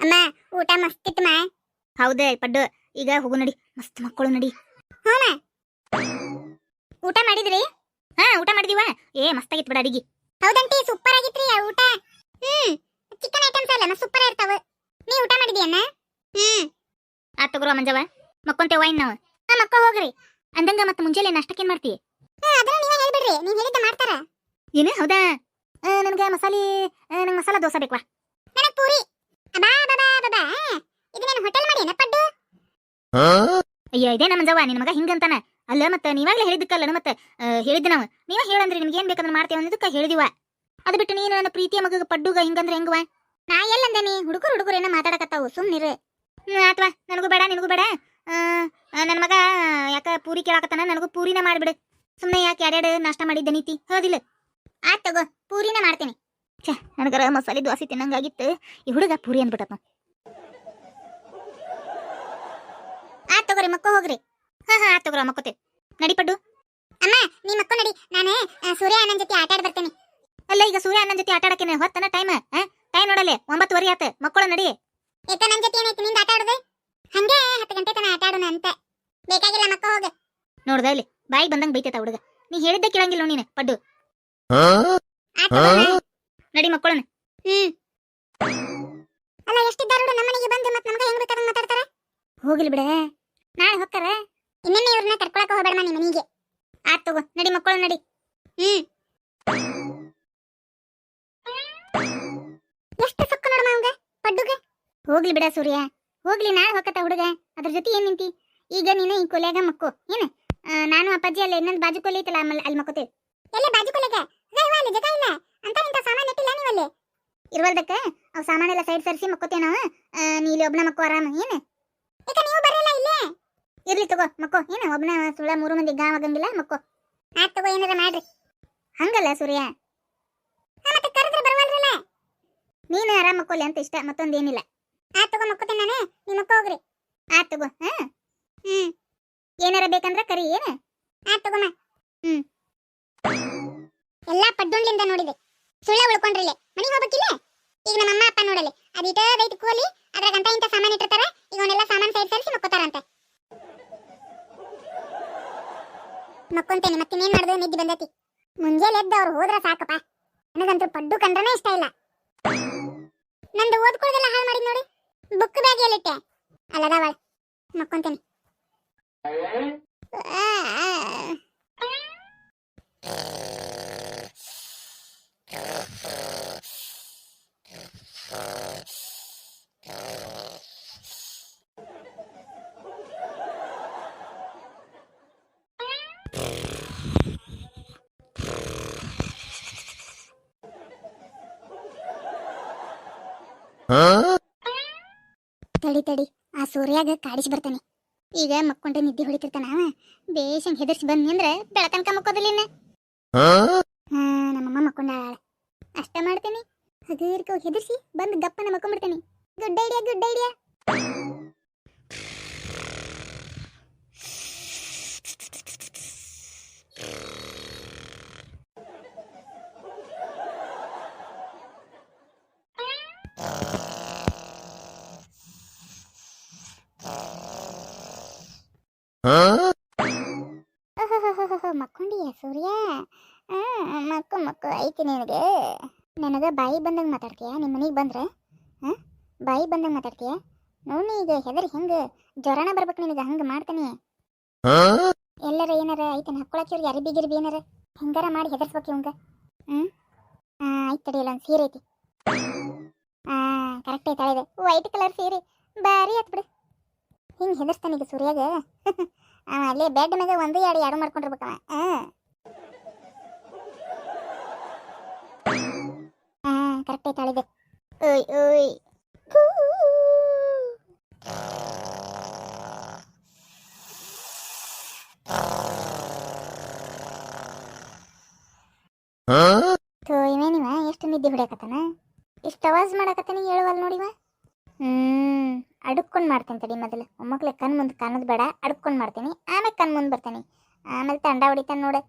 ಅಮ್ಮ ಊಟ ಮಸ್ತ್ ಇತ್ತಮ್ಮ. ಹೌದೇ ಪಡ್ಡು. ಈಗ ಹೋಗು ನಡಿ ಮಸ್ತ್ ಮಕ್ಕಳು ನಡಿ. ಹ್ಞೂ ಊಟ ಮಾಡಿದ್ರಿ? ಹಾ ಊಟ ಮಾಡಿದೀವ. ಏ ಮಸ್ತಾಗಿತ್ತು ಬಿಡ ಅಡಿಗೆ. ಹೌದಂಟಿ ಸೂಪರ್ ಆಗಿತ್ರಿ ಊಟ. ಹ್ಮ್ ಚಿಕನ್ ಐಟಮ್ಸ್ ಎಲ್ಲ ಮಸ್ತ್ ಸೂಪರ್ ಇರ್ತಾವ. ನೀ ಊಟ ಮಾಡಿದ್ಯನ್ನ ಹ್ಮ್. ಆ ತಗೋರ ಮಂಜವ ಮಕ್ಕೊಂತೇವ ಇನ್ ನಾವು. ಹಾ ಮಕ್ಕ ಹೋಗ್ರಿ. ಅಂದಂಗ ಮತ್ತೆ ಮುಂಜಾನೆ ನಾಷ್ಟಕ್ಕೆ ಮಾಡ್ತಿ? ಹಾ ಅದ್ರ ನೀವೇ ಹೇಳ್ಬಿಡ್ರಿ. ನೀವ್ ಹೇಳಿದ್ದ ಮಾಡ್ತಾರ. ಏನು ಹೌದಾ? ನನಗೆ ನನ್ಗೆ ಮಸಾಲೆ ನಂಗೆ ಮಸಾಲಾ ದೋಸೆ ಬೇಕ್ವಾ ನನಗ್ ಪೂರಿ ಅಬಾ ಬಬಾ ಬಬಾ ಇದನ್ನೇನು ಹೋಟೆಲ್ ಮಾಡಿ ಪಡ್ಡು ಅಯ್ಯೋ ಇದೇ ನಮ್ಮ ಜವ ನಿನ್ ಮಗ ಹಿಂಗಂತಾನ. ಅಲ್ಲ ಮತ್ತೆ ನೀವಾಗ್ಲೇ ಹೇಳಿದ್ದಕ್ಕಲ್ಲ ಮತ್ತೆ? ಆ, ಹೇಳಿದ್ದೆ ನಾವು. ನೀವ ಹೇಳಂದ್ರಿ ನಿಮ್ಗೆ ಏನ್ ಬೇಕಂದ್ರೆ ಮಾಡ್ತೇವೆ ಅನ್ನೋದಕ್ಕೆ ಹೇಳಿದಿವ. ಅದು ಬಿಟ್ಟು ನೀನು ನನ್ನ ಪ್ರೀತಿಯ ಮಗ ಪಡ್ಡುಗ ಹಿಂಗಂದ್ರೆ ಹೆಂಗವ? ನಾ ಎಲ್ಲಂದೇನಿ ಹುಡುಗರು ಹುಡುಗರು ಏನೋ ಮಾತಾಡಕತ್ತಾವು ಸುಮ್ಮನಿರು ಅಥವಾ ನನಗೂ ಬೇಡ ನಿನಗೂ ಬೇಡ. ನನ್ನ ಮಗ ಯಾಕ ಪೂರಿ ಕೇಳಾಕತ್ತಾನ? ನನಗೂ ಪೂರಿನ ಮಾಡ್ಬಿಡು. ಸುಮ್ಮನೆ ಯಾಕೆ ಎರಡೆರಡು ನಾಷ್ಟ ಮಾಡಿದ್ದೆ ನೀತಿ? ಹೌದಿಲ್ಲ. ಆಯ್ತು ತಗೋ ಪೂರಿನ ಮಾಡ್ತೀನಿ. ನನಗರ ಮಸಾಲೆ ದೋಸೆ ತಿನ್ನಂಗಾಗಿತ್ತು. ಈ ಹುಡುಗ ಪೂರಿ ಅಂದ್ಬಿಟ್ಟತ್ ತಗೋರಿ ಮಕ್ಕ ಹೋಗ್ರಿ. ಹಾ ಹಾ ಆತ್ ತಗೋರ ಮಕ್ಕೋತಿ ನಡಿ ಪಡ್ಡು. ಅಮ್ಮ ನೀ ಮಕ್ಕ ನಡಿ. ನಾನು ಆ, ಸೂರ್ಯ ಅಣ್ಣನ ಜೊತೆ ಆಟ ಆಡ್ ಬರ್ತೇನೆ. ಅಲ್ಲ ಈಗ ಸೂರ್ಯ ಅಣ್ಣನ ಜೊತೆ ಆಟ ಆಡಕ್ಕೆ ಹೊತ್ತನ ಟೈಮ್ ಟೈಮ್ ನೋಡಲೆ ಒಂಬತ್ತುವರೆ ಆತ. ಮಕ್ಕಳು ನಡಿ. ಏಕ ನನ್ ಜೊತೆ ಏನೈತಿ ನಿಂದ ಆಟ ಆಡೋದು? ಹಂಗೆ ಹತ್ತು ಗಂಟೆ ತನ ಆಟ ಆಡೋಣ ಅಂತ. ಬೇಕಾಗಿಲ್ಲ ಮಕ್ಕ ಹೋಗ. ನೋಡ್ದ ಇಲ್ಲಿ ಬಾಯಿ ಬಂದಂಗ್ ಬೈತೈತ ಹುಡುಗ. ನೀ ಹೇಳಿದ್ದೆ ಕೇಳಂಗಿಲ್ಲ ನೋಡ್ ನೀನು ಪಡ್ಡು. ನಡಿ ಮಕ್ಕಳನ್ನ ಹ್ಮ್. ಅಲ್ಲ ಎಷ್ಟಿದ್ದಾರು ನಮ್ಮ ಮನೆಗೆ ಬಂದು ಮತ್ತೆ ನಮ್ಗೆ ಹೆಂಗ್ ಬೇಕಾದ್ರೆ ಮಾತಾಡ್ತಾರೆ? ಹೋಗಿಲ್ಲ ಬಿಡ. ನಾಳೆ ಹೋಗ್ತಾರ? ಇನ್ನೊಮ್ಮೆ ಇವ್ರನ್ನ ಕರ್ಕೊಳಕ ಹೋಗ್ಬೇಡಮ್ಮ ನಿಮ್ಮ ಮನೆಗೆ. ಆತ್ ತಗೋ, ನಡಿ ಮಕ್ಕಳು ನಡಿ. ಹ್ಮ್. ಎಷ್ಟು ಸೊಕ್ಕ ನೋಡಮ್ಮ ಅವಂಗ? ಪಡ್ಡುಗೆ? ಹೋಗ್ಲಿ ಬಿಡ ಸೂರ್ಯ. ಹೋಗ್ಲಿ, ನಾಳೆ ಹೊಕ್ಕತ್ತ ಹುಡುಗ. ಅದ್ರ ಜೊತೆ ಏನ್ ನಿಂತಿ? ಈಗ ನೀನು ಈ ಕೊಲೆಯಾಗ ಮಕ್ಕೋ. ಏನು? ನಾನು ಅಪ್ಪಾಜಿ ಅಲ್ಲ, ಇನ್ನೊಂದು ಬಾಜು ಕೊಲೆ ಐತಲ್ಲ ಅಲ್ಲಿ ಮಕ್ಕೋತೇವೆ. ಎಲ್ಲ ಬಾಜು ಕೊಲೆಗ? ಅಲ್ಲಿ ಜಗ ಇಲ್ಲ. ಅಂತ ಇಂತ ಸಾಮಾನ್ ಇಟ್ಟಿಲ್ಲ ನೀವಲ್ಲಿ ಇರ್ವಲ್ದಕ್ಕೆ? ಅವ್ ಸಾಮಾನೆಲ್ಲ ಸೈಡ್ ಸರಿಸಿ ಮಕ್ಕೋತೇವೆ ನಾವು. ನೀ ಇಲ್ಲಿ ಒಬ್ಬನ ಮಕ್ಕೋ ಆರಾಮ. ಏನು? ಈಗ ನೀವು ಬರಲ್ಲ ಇರ್ಲಿ ತಗೋ, ಮಕ್ಕೋ. ಏನ, ಒಬ್ನ ಸುಳ್ಳ ಮೂರು ಮಂದಿ ಗಾವಾಗಂಗಿಲ್ಲ ಮಕ್ಕೋ. ಆಯ್ತು ತಗೋ, ಏನಾರ ಮಾಡ್ರಿ. ಹಂಗಲ್ಲ, ಸೂರ್ಯ. ಮತ್ತೆ ಕರೆದ್ರೆ ಬರವಲ್ರಲ್ಲ? ನೀನು ಆರಾಮ ಮಕ್ಕೋಲಿ ಅಂತ ಇಷ್ಟ ಮತ್ತೊಂದೇನಿಲ್ಲ ಆಯ್ತು ತಗೋ, ಮಕ್ಕೋತೇನೆ ನಾನೇ? ನೀವು ಮಕ್ಕ ಹೋಗ್ರಿ. ಆಯ್ತು ತಗೋ ಹಾ ಹ್ಮ್. ಏನಾರ ಬೇಕಂದ್ರ ಕರಿ, ಏನು? ಆಯ್ತು ತಗೋಮ್ಮ ಹ್ಮ್. ಎಲ್ಲಾ ಪಡ್ಡುಂಡ್ಲಿಂದ ನೋಡಿದೆ. ಸುಳ್ಳ ಉಳ್ಕೊಂಡ್ರಿಲೆ. ಮನೆಗೆ ಹೋಗ್ಬೇಕಿಲ್ಲ? ಈಗ ನಮ್ಮ ಅಮ್ಮ ಅಪ್ಪ ನೋಡಲಿ. ಅದಿಟ ದೈತ್ ಕೂಲಿ. ಅದ್ರಾಗ ಅಂತ ಇಂತ ಸಾಮಾನ್ ಇಟ್ಟಿರ್ತಾರ ಈಗ ಅವನ್ನೆಲ್ಲ ಸಾಮಾನ್ ಸೈಡ್ ಸರಿಸಿ ಮಕ್ಕೋತಾರಂತೆ ಮಕ್ಕೊಂತೇನೆ ಮತ್ತಿನ್ನೇನ್ ಮಾಡಿದ್ರೆ ನಿದ್ದೆ ಬಂದೈತಿ. ಮುಂಜಾನೆ ಎದ್ದ ಅವ್ರು ಹೋದ್ರ ಸಾಕಪ್ಪ. ನನಗಂತೂ ಪಡ್ಡು ಕಂಡ್ರನೇ ಇಷ್ಟ ಇಲ್ಲ. ನಂದು ಓದ್ಕೊಳ್ಳೋದೆಲ್ಲ ಹಾಳು ಮಾಡಿದ್ ನೋಡಿ. ಬುಕ್ ಬ್ಯಾಗ್ ಎಲ್ಲಿಟ್ಟೆ ಅಲ್ಲದಾವಳ ಮಕ್ಕೊಂತೇನೆ. ತಡಿ ತಡಿ. ಆ ಸೂರ್ಯಾಗ ಕಾಡಿಸಿ ಬರ್ತಾನೆ. ಈಗ ಮಕ್ಕೊಂಡೆ ನಿದ್ದೆ ಹೊಡಿತಿರ್ತಾನ ಅವ. ಹೆದರ್ಸಿ ಬಂದ್ನಿ ಅಂದ್ರೆ ಬೆಳತನಕ ಮಕ್ಕೋದಿಲ್ಲ ಇನ್ನ. ನಮ್ಮಮ್ಮ ಮಕ್ಕೊಂಡಾಳ ಅಷ್ಟ ಮಾಡ್ತೇನೆ. ಹಗರ್ಕ ಹೆದರ್ಸಿ ಬಂದು ಗಪ್ಪನ ಮಕ್ಕೊಂಡ್ಬಿಡ್ತೇನೆ ಗುಡ್ ಐಡಿಯಾ ಗುಡ್ ಐಡಿಯಾ ಮಕ್ಕೊಂಡಿಯ ಸೂರ್ಯ ಆ, ಮಕ್ಕು, ಮಕ್ಕ, ಐತಿ ನಿನಗೆ. ನನಗೆ ಬಾಯಿ ಬಂದಂಗೆ ಮಾತಾಡ್ತೀಯ? ನಿಮ್ಮ ಮನೆಗೆ ಬಂದ್ರ? ಹಾಂ ಬಾಯಿ ಬಂದಂಗೆ ಮಾತಾಡ್ತೀಯ? ನೋಡಿ ಈಗ ಹೆದರಿ ಹೆಂಗೆ, ಜ್ವರನ ಬರ್ಬೇಕು ನಿನಗೆ, ಹಂಗೆ ಮಾಡ್ತೀನಿ. ಎಲ್ಲರ ಏನಾರ ಐತನ ಹಾಕೊಳಕ್ಕೆ ಅರಿಬಿ ಗಿರಿಬಿ ಏನಾರ? ಹೆಂಗಾರ ಮಾಡಿ ಹೆದರ್ಸ್ಬೇಕು ಇವಂಗ. ಹ್ಞೂ ಹಾಂ ಆಯ್ತು ಒಂದು ಸೀರೆ ಐತಿ. ಹಾಂ ಕರೆಕ್ಟ್ ಐತೆ ಇದೆ ವೈಟ್ ಕಲರ್ ಸೀರೆ ಬಾರಿ ಆಯ್ತು ಬಿಡು. ಹಿಂಗೆ ಹೆದರ್ಸ್ತಾನೀಗ ಸೂರ್ಯಾಗ. ಅವ ಅಲ್ಲೇ ಬೆಡ್ ಮ್ಯಾಗ ಒಂದು ಎರಡು ಎರಡು ಮಾಡ್ಕೊಂಡಿರ್ಬೇಕವ ಹಾಂ ಹಳೆದೆ ಓಯ್ ಓಯ್. ಇವೇನಿವ ಎಷ್ಟು ನಿದ್ದೆ ಹೊಡ್ಯಾಕತ್ತಾನ? ಇಷ್ಟು ಅವಾಜ್ ಮಾಡಾಕತ್ತಾನ ಹೇಳುವಲ್ ನೋಡಿವ ಹ್ಮ್, ಅಡ್ಕೊಂಡು ಮಾಡ್ತೇನೆ ತಡಿ ಮೊದಲು. ಮೊಮ್ಮಕ್ಳೆ ಕಣ್ ಮುಂದೆ ಕಾಣೋದು ಬೇಡ, ಅಡ್ಕೊಂಡು ಮಾಡ್ತೀನಿ. ಆಮೇಲೆ ಕಣ್ ಮುಂದೆ ಬರ್ತೀನಿ. ಆಮೇಲೆ ತಂಡ ಹೊಡಿತಾನೆ ನೋಡು.